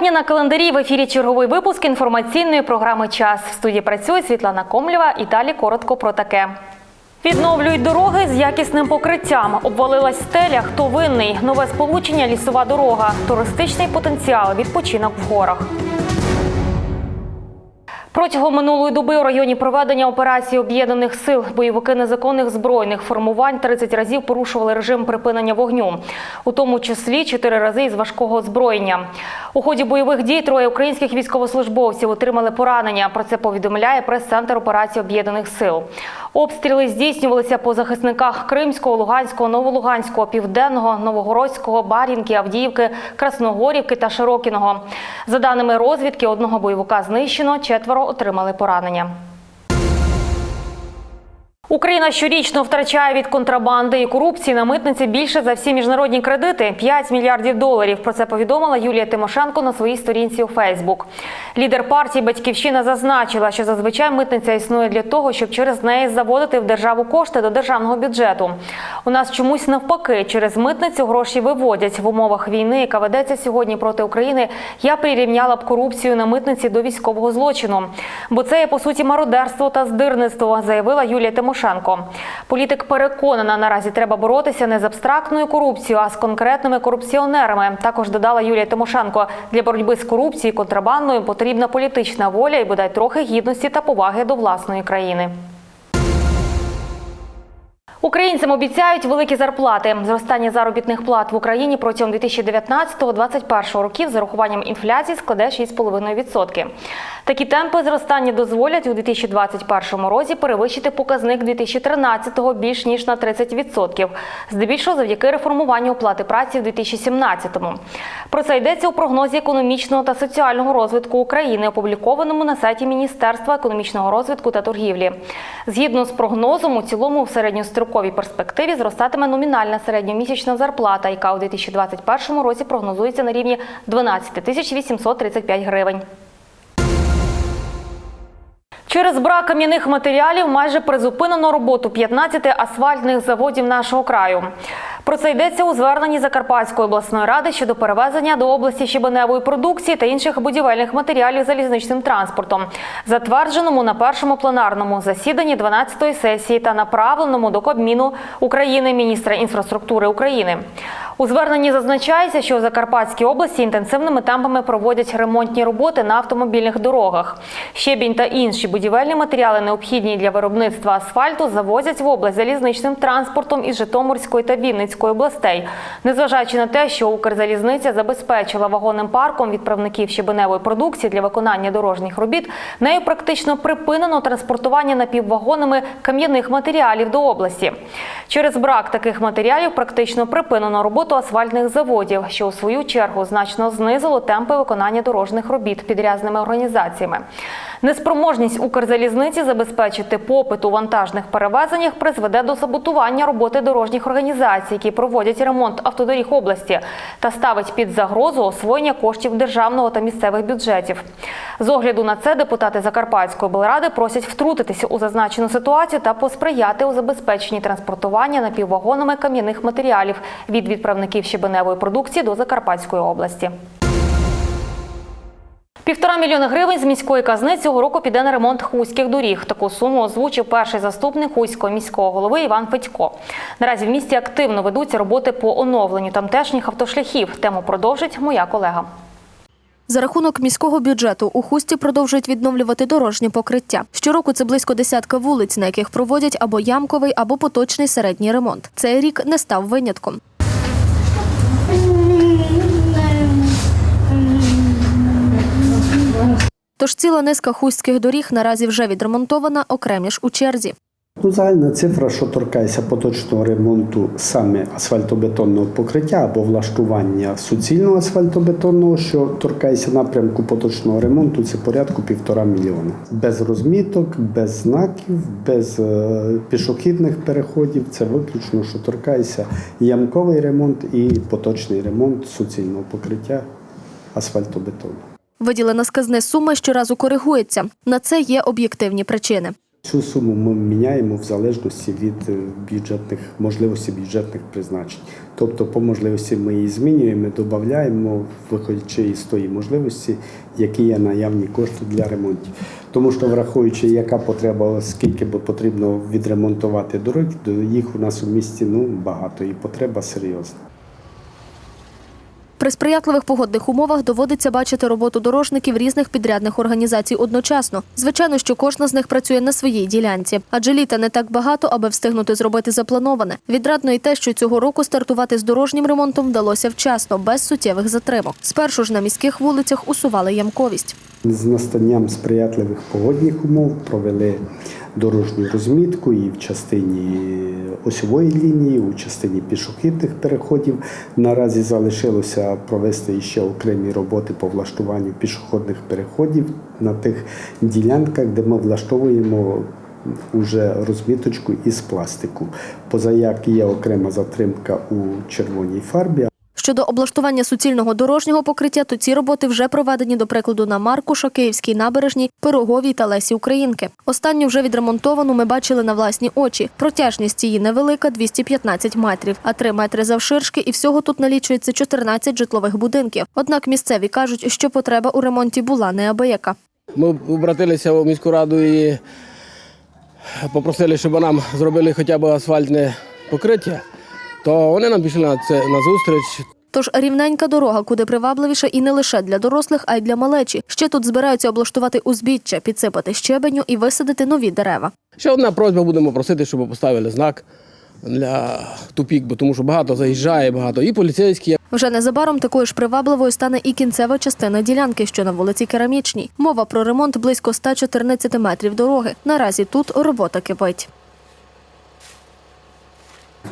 7 серпня на календарі в ефірі черговий випуск інформаційної програми Час. В студії працює Світлана Комлєва і далі коротко про таке. Відновлюють дороги з якісним покриттям. Обвалилась стеля. Хто винний? Нове сполучення, лісова дорога, туристичний потенціал, відпочинок в горах. Протягом минулої доби у районі проведення операції об'єднаних сил бойовики незаконних збройних формувань 30 разів порушували режим припинення вогню, у тому числі 4 рази із важкого озброєння. У ході бойових дій троє українських військовослужбовців отримали поранення. Про це повідомляє прес-центр операції об'єднаних сил. Обстріли здійснювалися по захисниках Кримського, Луганського, Новолуганського, Південного, Новогородського, Бар'їнки, Авдіївки, Красногорівки та Широкіного. За даними розвідки, одного бойовика знищено, четверо отримали поранення. Україна щорічно втрачає від контрабанди і корупції на митниці більше за всі міжнародні кредити 5 мільярдів доларів. Про це повідомила Юлія Тимошенко на своїй сторінці у Фейсбук. Лідер партії Батьківщина зазначила, що зазвичай митниця існує для того, щоб через неї заводити в державу кошти до державного бюджету. У нас чомусь навпаки, через митницю гроші виводять в умовах війни, яка ведеться сьогодні проти України. Я прирівняла б корупцію на митниці до військового злочину, бо це є по суті мародерство та здирництво, заявила Юлія Тимошенко. Політик переконана, наразі треба боротися не з абстрактною корупцією, а з конкретними корупціонерами. Також додала Юлія Тимошенко. Для боротьби з корупцією і контрабандою потрібна політична воля і бодай трохи гідності та поваги до власної країни. Українцям обіцяють великі зарплати. Зростання заробітних плат в Україні протягом 2019-2021 років з урахуванням інфляції складе 6,5%. Такі темпи зростання дозволять у 2021 році перевищити показник 2013-го більш ніж на 30%, здебільшого завдяки реформуванню оплати праці в 2017-му. Про це йдеться у прогнозі економічного та соціального розвитку України, опублікованому на сайті Міністерства економічного розвитку та торгівлі. Згідно з прогнозом, у цілому в середньостроковій перспективі зростатиме номінальна середньомісячна зарплата, яка у 2021 році прогнозується на рівні 12 тисяч 835 гривень. Через брак кам'яних матеріалів майже призупинено роботу 15 асфальтних заводів нашого краю. Про це йдеться у зверненні Закарпатської обласної ради щодо перевезення до області щебеневої продукції та інших будівельних матеріалів залізничним транспортом, затвердженому на першому пленарному засіданні 12-ї сесії та направленому до Кабміну України міністра інфраструктури України. У зверненні зазначається, що у Закарпатській області інтенсивними темпами проводять ремонтні роботи на автомобільних дорогах. Щебінь та інші будівельні матеріали, необхідні для виробництва асфальту, завозять в область залізничним транспортом із Житомирської та Вінницької областей. Незважаючи на те, що Укрзалізниця забезпечила вагонним парком відправників щебеневої продукції для виконання дорожніх робіт, нею практично припинено транспортування напіввагонами кам'яних матеріалів до області. Через брак таких матеріалів практично припинено роботу асфальтних заводів, що у свою чергу значно знизило темпи виконання дорожніх робіт підрязними організаціями. Неспроможність Укрзалізниці забезпечити попит у вантажних перевезеннях призведе до саботування роботи дорожніх організацій, які проводять ремонт автодоріг області, та ставить під загрозу освоєння коштів державного та місцевих бюджетів. З огляду на це депутати Закарпатської облради просять втрутитися у зазначену ситуацію та посприяти у забезпеченні транспортування напіввагонами кам'яних матеріалів від відправників щебеневої продукції до Закарпатської області. Півтора мільйона гривень з міської казни цього року піде на ремонт хуських доріг. Таку суму озвучив перший заступник хуського міського голови Іван Федько. Наразі в місті активно ведуться роботи по оновленню тамтешніх автошляхів. Тему продовжить моя колега. За рахунок міського бюджету у хусті продовжують відновлювати дорожнє покриття. Щороку це близько десятка вулиць, на яких проводять або ямковий, або поточний середній ремонт. Цей рік не став винятком. Тож ціла низка хустських доріг наразі вже відремонтована, окремі ж у черзі. Ну, загальна цифра, що торкається поточного ремонту саме асфальтобетонного покриття або влаштування суцільного асфальтобетонного, що торкається напрямку поточного ремонту, це порядку півтора мільйона. Без розміток, без знаків, без е, пішохідних переходів. Це виключно, що торкається ямковий ремонт і поточний ремонт суцільного покриття асфальтобетону. Виділена з казни сума щоразу коригується. На це є об'єктивні причини. Цю суму ми міняємо в залежності від е, бюджетних можливостей бюджетних призначень. Тобто, по можливості ми її змінюємо, додаємо, виходячи із тої можливості, які є наявні кошти для ремонтів. Тому що, враховуючи, яка потреба, скільки потрібно відремонтувати дороги, то їх у нас у місті ну, багато і потреба серйозна. При сприятливих погодних умовах доводиться бачити роботу дорожників різних підрядних організацій одночасно. Звичайно, що кожна з них працює на своїй ділянці, адже літа не так багато, аби встигнути зробити заплановане. Відрадно й те, що цього року стартувати з дорожнім ремонтом вдалося вчасно, без суттєвих затримок. Спершу ж на міських вулицях усували ямковість. З настанням сприятливих погодних умов провели дорожню розмітку і в частині осьової лінії, у частині пішохідних переходів. Наразі залишилося провести ще окремі роботи по влаштуванню пішохідних переходів на тих ділянках, де ми влаштовуємо уже розміточку із пластику. Позаяк є окрема затримка у червоній фарбі, Щодо облаштування суцільного дорожнього покриття, то ці роботи вже проведені, до прикладу, на Маркуша, Київській набережній, Пироговій та Лесі Українки. Останню вже відремонтовану ми бачили на власні очі. Протяжність її невелика 215 метрів, а 3 метри завширшки, і всього тут налічується 14 житлових будинків. Однак місцеві кажуть, що потреба у ремонті була неабияка. Ми обратилися в міську раду і попросили, щоб нам зробили хоча б асфальтне покриття, то вони нам пішли на це на зустріч. Тож рівненька дорога, куди привабливіша і не лише для дорослих, а й для малечі. Ще тут збираються облаштувати узбіччя, підсипати щебеню і висадити нові дерева. Ще одна просьба будемо просити, щоб поставили знак для тупік, бо тому що багато заїжджає, багато і поліцейські. Вже незабаром такою ж привабливою стане і кінцева частина ділянки, що на вулиці Керамічній. Мова про ремонт близько 114 метрів дороги. Наразі тут робота кипить.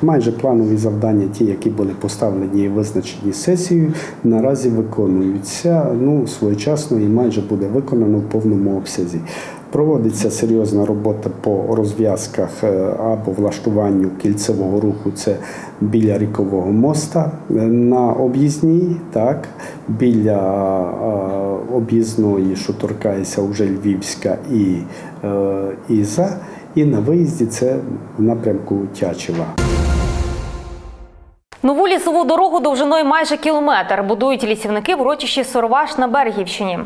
Майже планові завдання, ті, які були поставлені і визначені сесією, наразі виконуються ну, своєчасно і майже буде виконано в повному обсязі. Проводиться серйозна робота по розв'язках е, або влаштуванню кільцевого руху. Це біля рікового моста е, на об'їзній, так, біля е, об'їзної, що торкається вже Львівська і е, Іза, і на виїзді це в напрямку Тячева. Нову лісову дорогу довжиною майже кілометр будують лісівники в урочищі Сорваш на Бергівщині.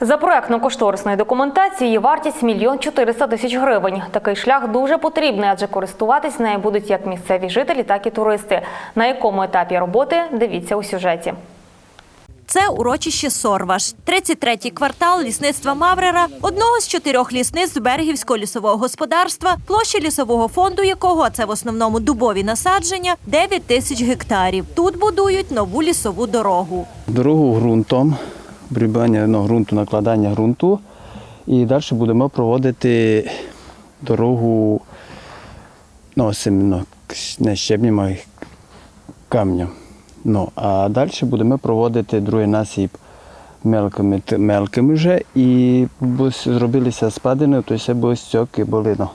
За проектно-кошторисної документації її вартість мільйон 400 тисяч гривень. Такий шлях дуже потрібний, адже користуватись нею будуть як місцеві жителі, так і туристи. На якому етапі роботи дивіться у сюжеті. Це урочище Сорваш, 33-й квартал лісництва Маврера, одного з чотирьох лісництв Берегівського лісового господарства, площа лісового фонду якого це в основному дубові насадження 9 тисяч гектарів. Тут будують нову лісову дорогу. дорогу ґрунтом, брібання ну, ґрунту, накладання ґрунту. І далі будемо проводити дорогу ну, не щебнем, а камнем. Ну, а далі будемо проводити другий насіп мелкими, мелкими вже і зробилися спадини, то все бо стьоки були ну,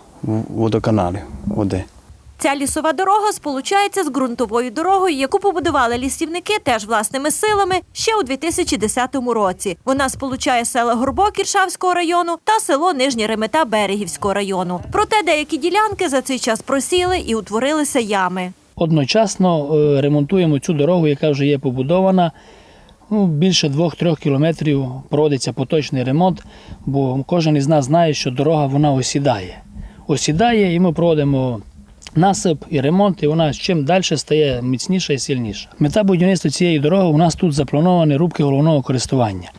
водоканалі води. Ця лісова дорога сполучається з ґрунтовою дорогою, яку побудували лісівники теж власними силами ще у 2010 році. Вона сполучає села Горбок Іршавського району та село Нижня Ремета Берегівського району. Проте деякі ділянки за цей час просіли і утворилися ями. Одночасно е, ремонтуємо цю дорогу, яка вже є побудована. Ну, більше 2-3 кілометрів проводиться поточний ремонт, бо кожен із нас знає, що дорога вона осідає. Осідає, і ми проводимо насип і ремонт, і вона чим далі стає міцніша і сильніша. Мета будівництва цієї дороги у нас тут заплановані рубки головного користування.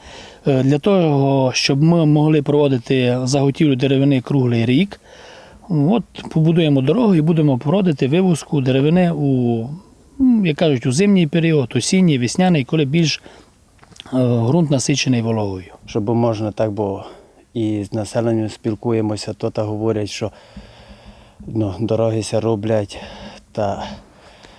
Е, Для того, щоб ми могли проводити заготівлю деревини круглий рік, От побудуємо дорогу і будемо проводити вивозку деревини у, як кажуть, у зимній період, осінній, весняний, коли більш е, ґрунт насичений вологою. щоб можна так, бо і з населенням спілкуємося, то та говорять, що ну, дороги ся роблять, та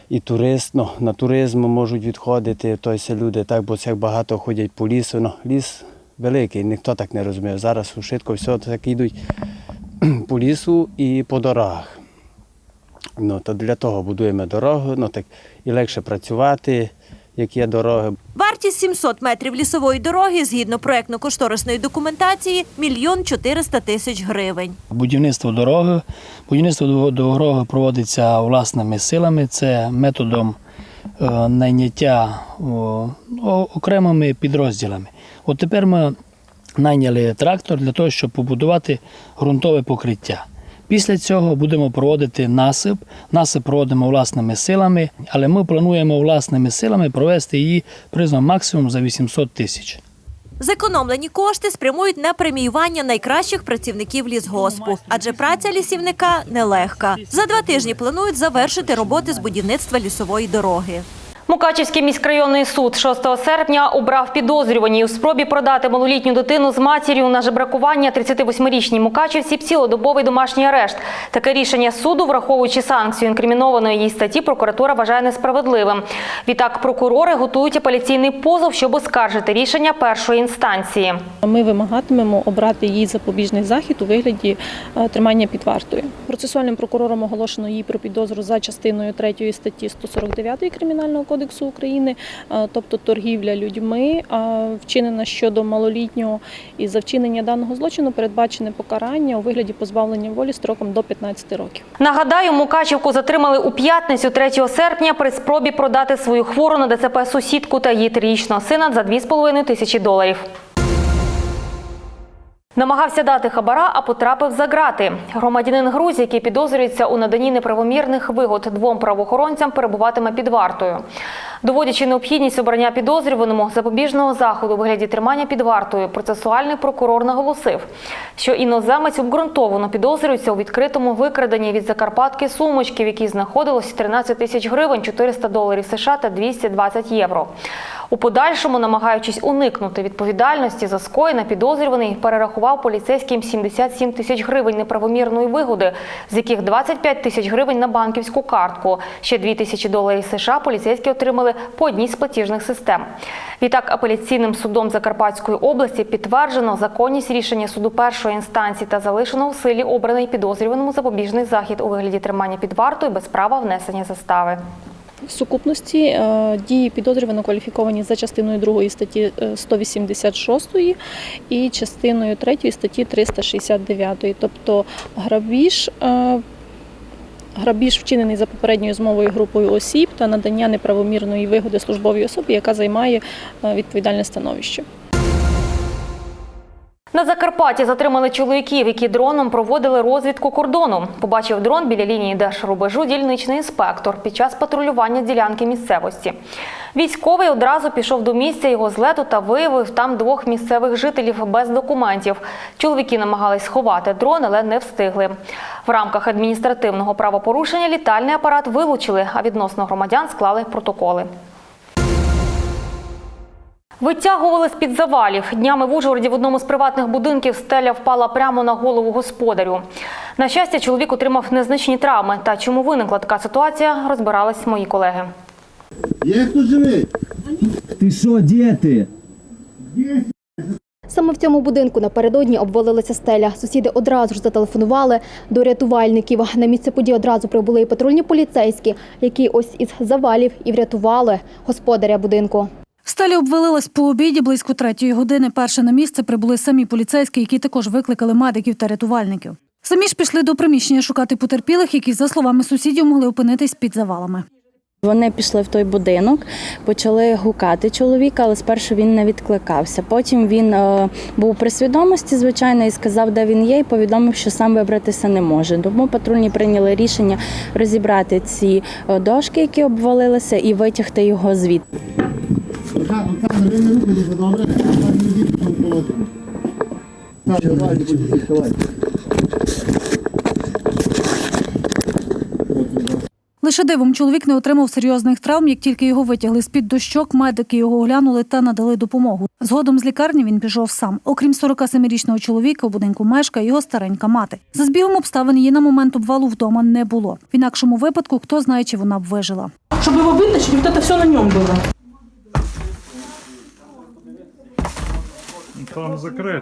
і турист, ну, на туризм можуть відходити, то ся люди, так, бо це багато ходять по лісу. Ну, ліс великий, ніхто так не розуміє. Зараз швидко все так йдуть по лісу і по дорогах. Ну, то для того будуємо дорогу, ну, так, і легше працювати, як є дороги. Вартість 700 метрів лісової дороги згідно проектно-кошторисної документації мільйон 400 тисяч гривень. Будівництво дороги. Будівництво дороги проводиться власними силами. Це методом е, найняття о- окремими підрозділами. От тепер ми найняли трактор для того, щоб побудувати ґрунтове покриття. Після цього будемо проводити насип. Насип проводимо власними силами, але ми плануємо власними силами провести її приблизно максимум за 800 тисяч. Зекономлені кошти спрямують на преміювання найкращих працівників лісгоспу, адже праця лісівника нелегка. За два тижні планують завершити роботи з будівництва лісової дороги. Мукачівський міськрайонний суд 6 серпня обрав підозрювані у спробі продати малолітню дитину з матір'ю на жебракування 38-річній Мукачівці цілодобовий домашній арешт. Таке рішення суду, враховуючи санкцію інкримінованої їй статті, прокуратура вважає несправедливим. Відтак прокурори готують апеляційний позов, щоб оскаржити рішення першої інстанції. Ми вимагатимемо обрати їй запобіжний захід у вигляді е, тримання під вартою. Процесуальним прокурором оголошено їй про підозру за частиною 3 статті 149 Кримінального кодексу України, е, тобто торгівля людьми, вчинена щодо малолітнього. І за вчинення даного злочину передбачене покарання у вигляді позбавлення волі строком до 15 років. Нагадаю, Мукачівку затримали у п'ятницю 3 серпня при спробі продати свою хвору на ДЦП сусідку та її трирічного сина за 2,5 тисячі доларів. Намагався дати хабара, а потрапив за грати. Громадянин Грузії, який підозрюється у наданні неправомірних вигод двом правоохоронцям, перебуватиме під вартою. Доводячи необхідність обрання підозрюваному запобіжного заходу у вигляді тримання під вартою, процесуальний прокурор наголосив, що іноземець обґрунтовано підозрюється у відкритому викраденні від Закарпатки сумочки, в якій знаходилось 13 тисяч гривень, 400 доларів США та 220 євро. У подальшому, намагаючись уникнути відповідальності за скоєне, підозрюваний перерахував поліцейським 77 тисяч гривень неправомірної вигоди, з яких 25 тисяч гривень на банківську картку. Ще 2 тисячі доларів США поліцейські отримали по одній з платіжних систем. Відтак, апеляційним судом Закарпатської області підтверджено законність рішення суду першої інстанції та залишено у силі обраний підозрюваному запобіжний захід у вигляді тримання під вартою без права внесення застави. В сукупності е, дії підозрювано кваліфіковані за частиною 2 статті е, 186 і частиною 3 статті 369. Тобто грабіж, е, грабіж вчинений за попередньою змовою групою осіб та надання неправомірної вигоди службовій особі, яка займає е, відповідальне становище. На Закарпатті затримали чоловіків, які дроном проводили розвідку кордону. Побачив дрон біля лінії держрубежу дільничний інспектор під час патрулювання ділянки місцевості. Військовий одразу пішов до місця його злету та виявив там двох місцевих жителів без документів. Чоловіки намагались сховати дрон, але не встигли. В рамках адміністративного правопорушення літальний апарат вилучили, а відносно громадян склали протоколи. Витягували з-під завалів. Днями в Ужгороді в одному з приватних будинків стеля впала прямо на голову господарю. На щастя, чоловік отримав незначні травми. Та чому виникла така ситуація, розбирались мої колеги. Є хто живий? Ти що, діти? Саме в цьому будинку напередодні обвалилася стеля. Сусіди одразу ж зателефонували до рятувальників. На місце події одразу прибули і патрульні поліцейські, які ось із завалів і врятували господаря будинку. Стеля обвалилась по обіді близько третьої години. Перше на місце прибули самі поліцейські, які також викликали медиків та рятувальників. Самі ж пішли до приміщення шукати потерпілих, які, за словами сусідів, могли опинитись під завалами. Вони пішли в той будинок, почали гукати чоловіка, але спершу він не відкликався. Потім він е, був при свідомості, звичайно, і сказав, де він є, і повідомив, що сам вибратися не може. Тому патрульні прийняли рішення розібрати ці е, дошки, які обвалилися, і витягти його звідти. Олександр, ви не рухайтеся, добре? Так, не йдіть в тому колоді. Так, давайте, давайте. Лише дивом чоловік не отримав серйозних травм. Як тільки його витягли з-під дощок, медики його оглянули та надали допомогу. Згодом з лікарні він пішов сам. Окрім 47-річного чоловіка, у будинку мешкає його старенька мати. За збігом обставин її на момент обвалу вдома не було. В інакшому випадку, хто знає, чи вона б вижила. Чтобы его вытащить, вот это все на нем было. Там закрито.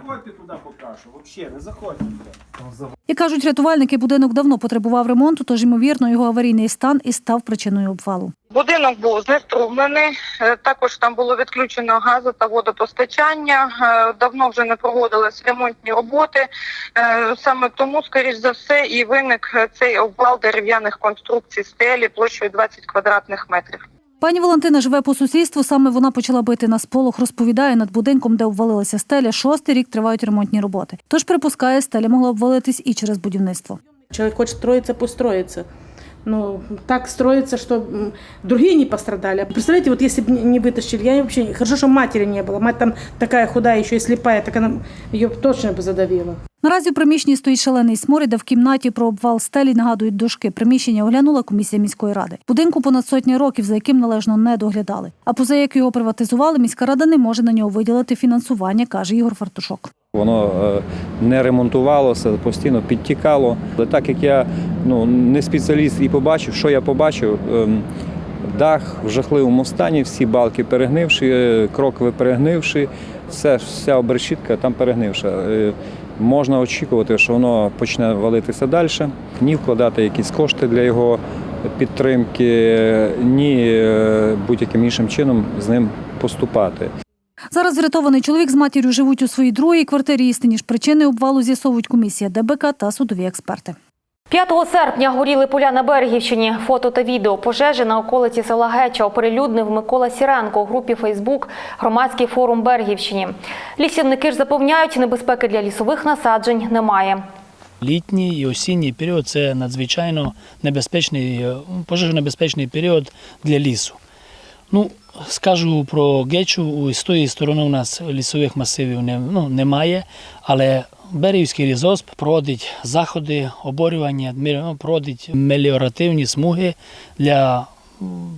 Як кажуть рятувальники, будинок давно потребував ремонту, тож ймовірно його аварійний стан і став причиною обвалу. Будинок був знеструмлений, е, також там було відключено газу та водопостачання. Е, Давно вже не проводились ремонтні роботи. Е, Саме тому, скоріш за все, і виник цей обвал дерев'яних конструкцій стелі площею 20 квадратних метрів. Пані Валентина живе по сусідству. Саме вона почала бити на сполох. Розповідає над будинком, де обвалилася стеля. Шостий рік тривають ремонтні роботи. Тож припускає, стеля могла обвалитись і через будівництво. Человек хочет строиться, пусть строится. Но так строится, что м, другие не пострадали. Представляете, вот если бы не не вытащили, я вообще... Хорошо, что матери не было. Мать там такая худая, еще и слепая, так она ее точно бы задавила. Наразі у приміщенні стоїть шалений сморід, а в кімнаті про обвал стелі нагадують дошки. Приміщення оглянула комісія міської ради. Будинку понад сотні років, за яким належно не доглядали. А поза як його приватизували, міська рада не може на нього виділити фінансування, каже Ігор Фартушок. Воно е, не ремонтувалося, постійно підтікало. Але так як я ну, не спеціаліст і побачив, що я побачив, ем, дах в жахливому стані, всі балки перегнивші, е, крокви перегнивші, все, вся обрешітка там перегнивша. Можна очікувати, що воно почне валитися далі, ні вкладати якісь кошти для його підтримки, ні е, будь-яким іншим чином з ним поступати. Зараз врятований чоловік з матір'ю живуть у своїй другій квартирі. Істинні ж причини обвалу з'ясовують комісія ДБК та судові експерти. 5 серпня горіли поля на Берегівщині. Фото та відео пожежі на околиці села Геча оприлюднив Микола Сіренко у групі Фейсбук Громадський форум Бергівщині. Лісівники ж запевняють, небезпеки для лісових насаджень немає. Літній і осінній період це надзвичайно небезпечний, е, пожежонебезпечний період для лісу. Ну, скажу про Гечу, з тої сторони у нас лісових масивів не, ну, немає, але Берівський різосп проводить заходи оборювання, ну, проводить меліоративні смуги для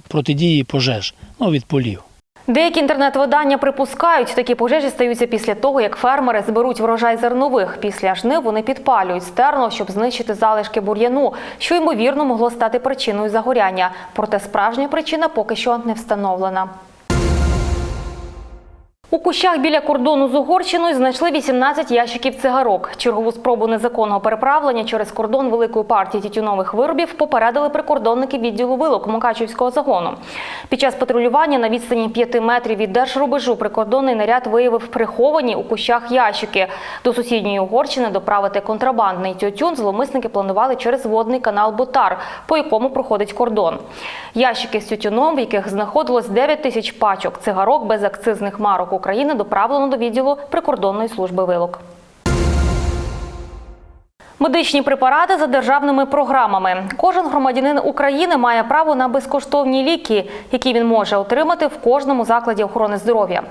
протидії пожеж ну, від полів. Деякі інтернет-видання припускають, такі пожежі стаються після того, як фермери зберуть врожай зернових. Після жнив вони підпалюють стерно, щоб знищити залишки бур'яну, що ймовірно могло стати причиною загоряння. Проте справжня причина поки що не встановлена. У кущах біля кордону з Угорщиною знайшли 18 ящиків цигарок. Чергову спробу незаконного переправлення через кордон великої партії тютюнових виробів попередили прикордонники відділу вилок Мукачівського загону. Під час патрулювання на відстані 5 метрів від держрубежу прикордонний наряд виявив приховані у кущах ящики. До сусідньої Угорщини доправити контрабандний тютюн зловмисники планували через водний канал Ботар, по якому проходить кордон. Ящики з тютюном, в яких знаходилось 9 тисяч пачок цигарок без акцизних марок України, доправлено до відділу прикордонної служби вилок. Медичні препарати за державними програмами. Кожен громадянин України має право на безкоштовні ліки, які він може отримати в кожному закладі охорони здоров'я.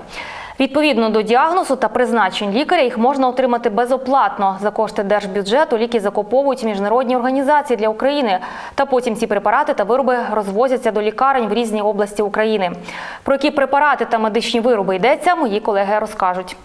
Відповідно до діагнозу та призначень лікаря їх можна отримати безоплатно. За кошти держбюджету ліки закуповують міжнародні організації для України. Та потім ці препарати та вироби розвозяться до лікарень в різні області України. Про які препарати та медичні вироби йдеться, мої колеги розкажуть.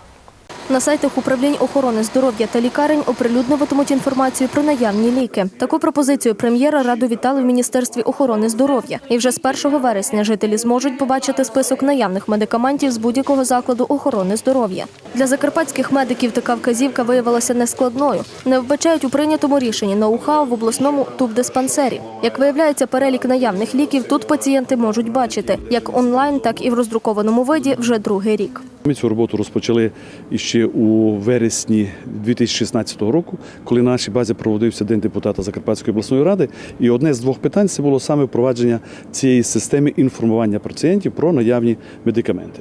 На сайтах управлінь охорони здоров'я та лікарень оприлюднюватимуть інформацію про наявні ліки. Таку пропозицію прем'єра раду вітали в Міністерстві охорони здоров'я. І вже з 1 вересня жителі зможуть побачити список наявних медикаментів з будь-якого закладу охорони здоров'я. Для закарпатських медиків така вказівка виявилася нескладною. Не вбачають у прийнятому рішенні ноу-хау в обласному тубдиспансері. Як виявляється, перелік наявних ліків тут пацієнти можуть бачити як онлайн, так і в роздрукованому виді вже другий рік. Ми цю роботу розпочали іще у вересні 2016 року, коли на нашій базі проводився День депутата Закарпатської обласної ради. І одне з двох питань це було саме впровадження цієї системи інформування пацієнтів про наявні медикаменти.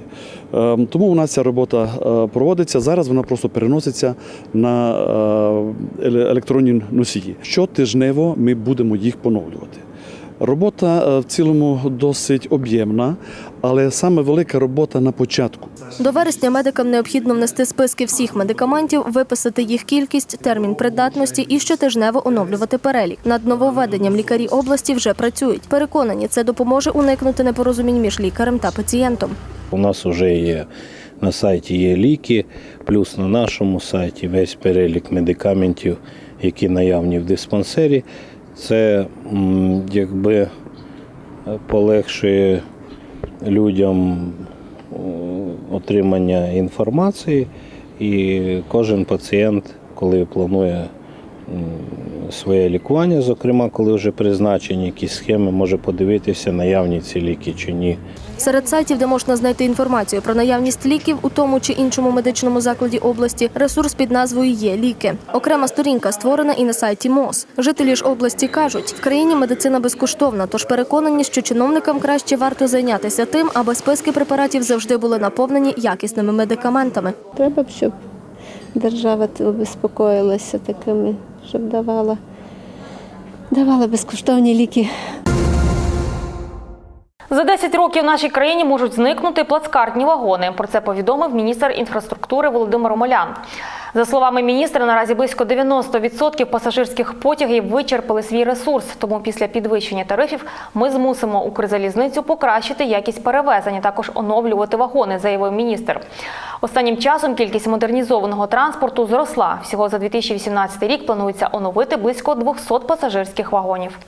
Ем, Тому у нас ця робота е, проводиться. Зараз вона просто переноситься на е, електронні носії. Щотижнево ми будемо їх поновлювати. Робота е, в цілому досить об'ємна, але саме велика робота на початку. До вересня медикам необхідно внести списки всіх медикаментів, виписати їх кількість, термін придатності і щотижнево оновлювати перелік. Над нововведенням лікарі області вже працюють. Переконані, це допоможе уникнути непорозумінь між лікарем та пацієнтом. У нас вже є на сайті є ліки, плюс на нашому сайті весь перелік медикаментів, які наявні в диспансері. Це якби полегшує людям отримання інформації, і кожен пацієнт, коли планує своє лікування, зокрема, коли вже призначені якісь схеми, може подивитися, наявні ці ліки чи ні. Серед сайтів, де можна знайти інформацію про наявність ліків у тому чи іншому медичному закладі області, ресурс під назвою Є ліки. Окрема сторінка створена і на сайті МОЗ. Жителі ж області кажуть, в країні медицина безкоштовна, тож переконані, що чиновникам краще варто зайнятися тим, аби списки препаратів завжди були наповнені якісними медикаментами. Треба б, щоб держава обеспокоїлася такими, щоб давала, давала безкоштовні ліки. За 10 років в нашій країні можуть зникнути плацкартні вагони. Про це повідомив міністр інфраструктури Володимир Омелян. За словами міністра, наразі близько 90% пасажирських потягів вичерпали свій ресурс. Тому після підвищення тарифів ми змусимо Укрзалізницю покращити якість перевезення, також оновлювати вагони, заявив міністр. Останнім часом кількість модернізованого транспорту зросла. Всього за 2018 рік планується оновити близько 200 пасажирських вагонів.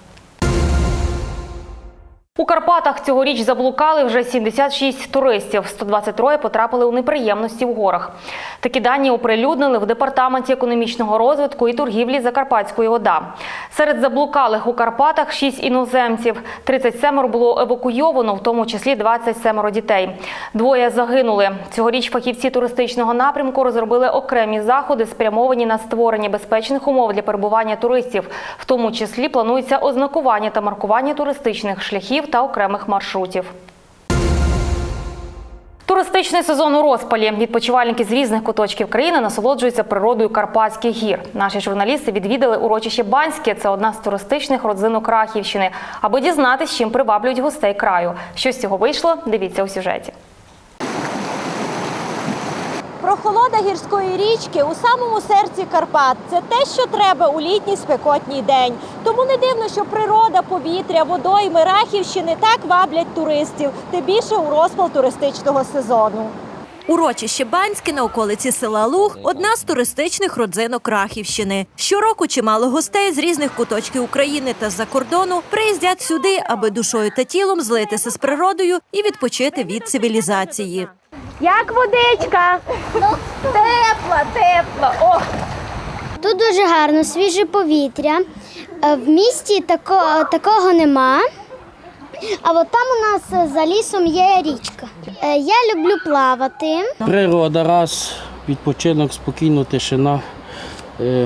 У Карпатах цьогоріч заблукали вже 76 туристів. 123 потрапили у неприємності в горах. Такі дані оприлюднили в департаменті економічного розвитку і торгівлі Закарпатської ОДА. Серед заблукалих у Карпатах 6 іноземців. 37 було евакуйовано, в тому числі 27 дітей. Двоє загинули. Цьогоріч фахівці туристичного напрямку розробили окремі заходи, спрямовані на створення безпечних умов для перебування туристів. В тому числі планується ознакування та маркування туристичних шляхів та окремих маршрутів. Туристичний сезон у розпалі. Відпочивальники з різних куточків країни насолоджуються природою Карпатських гір. Наші журналісти відвідали урочище Банське. Це одна з туристичних родзинок Рахівщини, аби дізнатися, чим приваблюють гостей краю. Що з цього вийшло? Дивіться у сюжеті. Прохолода гірської річки у самому серці Карпат це те, що треба у літній спекотній день. Тому не дивно, що природа, повітря, водойми Рахівщини так ваблять туристів, тим більше у розпал туристичного сезону. Урочище Банське на околиці села Луг одна з туристичних родзинок Рахівщини. Щороку чимало гостей з різних куточків України та з-за кордону приїздять сюди, аби душою та тілом злитися з природою і відпочити від цивілізації. Як водичка? Ну, тепла, тепла. О! Тут дуже гарно, свіже повітря. Е, В місті тако, такого нема. А от там у нас е, за лісом є річка. Е, Я люблю плавати. Природа, раз, відпочинок, спокійно, тишина.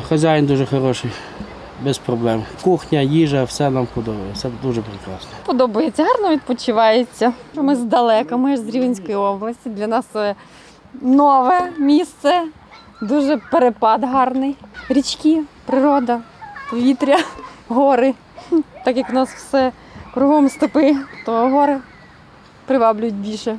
Хазяїн дуже хороший, без проблем. Кухня, їжа, все нам подобається. Все дуже прекрасно. Подобається, гарно відпочивається. Ми здалека, ми ж з Рівненської області. Для нас нове місце, дуже перепад гарний. Річки, природа, повітря, гори. Так як у нас все кругом степи, то гори приваблюють більше.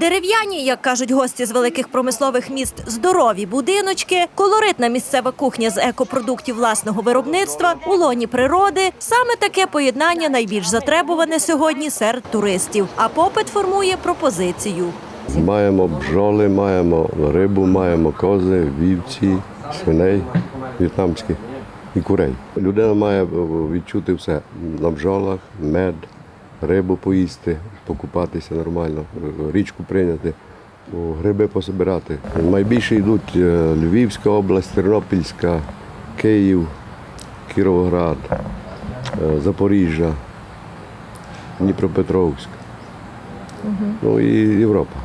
Дерев'яні, як кажуть гості з великих промислових міст, здорові будиночки, колоритна місцева кухня з екопродуктів власного виробництва, у лоні природи. Саме таке поєднання найбільш затребуване сьогодні серед туристів. А попит формує пропозицію. Маємо бджоли, маємо рибу, маємо кози, вівці, свиней в'єтнамських і курей. Людина має відчути все на бджолах, мед, рибу поїсти, покупатися нормально, річку прийняти, гриби пособирати. Найбільше йдуть е, Львівська область, Тернопільська, Київ, Кіровоград, е, Запоріжжя, Дніпропетровськ, ну і Європа.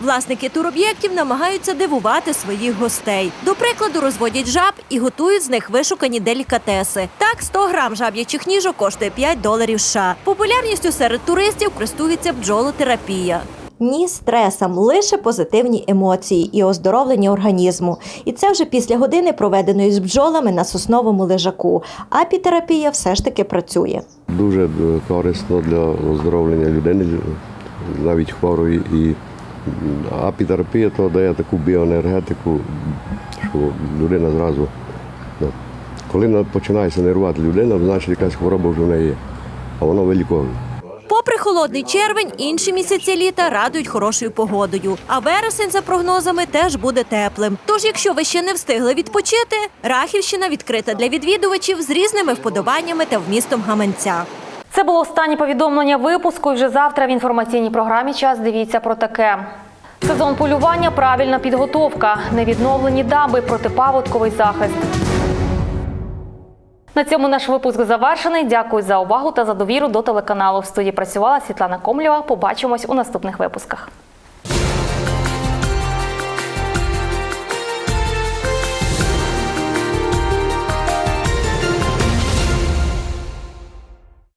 Власники туроб'єктів намагаються дивувати своїх гостей. До прикладу, розводять жаб і готують з них вишукані делікатеси. Так, 100 грам жаб'ячих ніжок коштує 5 доларів США. Популярністю серед туристів користується бджолотерапія. Ні стресам, лише позитивні емоції і оздоровлення організму. І це вже після години, проведеної з бджолами на сосновому лежаку. Апітерапія все ж таки працює. Дуже е, корисно для оздоровлення людини, навіть хворої. І апітерапія то дає таку біоенергетику, що людина зразу, ну, коли починається нервувати людина, значить якась хвороба вже в неї є, а воно виліковує. Попри холодний червень, інші місяці літа радують хорошою погодою. А вересень, за прогнозами, теж буде теплим. Тож, якщо ви ще не встигли відпочити, Рахівщина відкрита для відвідувачів з різними вподобаннями та вмістом гаманця. Це було останнє повідомлення випуску. І вже завтра в інформаційній програмі час дивіться про таке. Сезон полювання, правильна підготовка, невідновлені дамби, протипаводковий захист. На цьому наш випуск завершений. Дякую за увагу та за довіру до телеканалу. В студії працювала Світлана Комлєва. Побачимось у наступних випусках.